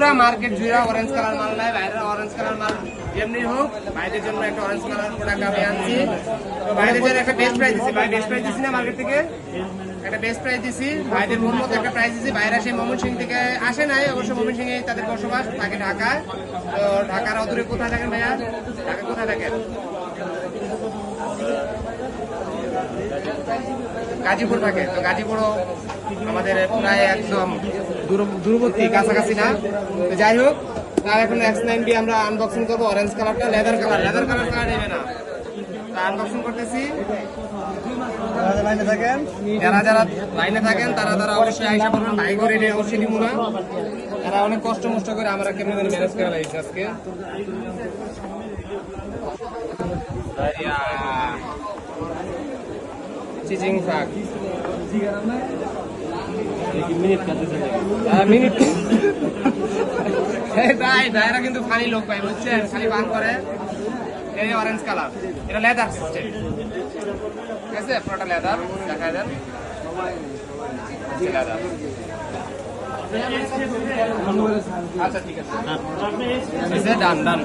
পুরা মার্কেট জুড়ে orange colour মাল নাই, বাইরের অরেঞ্জ কালার মাল যেমনি হোক ভাইদের জন্য একটা অরেঞ্জ কালার প্রোডাক্ট আমি আনছি। তো ভাইদের জন্য একটা বেস্ট প্রাইস দিছি, ভাই বেস্ট প্রাইস দিছি না মার্কেট থেকে? একটা বেস্ট প্রাইস দিছি, ভাইদের মন মতো একটা প্রাইস দিছি, বাইরে সেই ময়মন সিং থেকে আসে নাই, অবশ্য ময়মন সিং তাদের বসবাস, থাকে ঢাকায়। তো ঢাকার অদূরে কোথায় থাকেন ভাইয়া? ঢাকা কোথায় থাকেন? গাজীপুর থাকে। তো গাজীপুরও আমাদের প্রায় একদম দূর- দূরবর্তী, কাছাকাছি না। তো যাই হোক তার এখন এক্স নাইন বি আমরা আনবক্সিং করব। অরেঞ্জ কালারটা leather colour leather colour colour নেবে না? আনবক্সিং করতেছি। যারা যারা লাইনে থাকেন, তারা তারা অবশ্যই আইসা করবেন ভাই করে নিয়ে অবশ্যই দিব না। তারা অনেক কষ্ট মষ্ট করে আমরা কেমন ম্যানেজ করে লাগছে আজকে। চিচিং ফ্রাক মিনিট ভাই ভাইরা কিন্তু ফানি লোক ভাই বুঝছেন খালি বান করে এই অরেঞ্জ কালার এটা লেদার সিস্টেম ঠিক আছে পুরোটা লেদার দেন। লেদার আচ্ছা ঠিক আছে। ডান ডান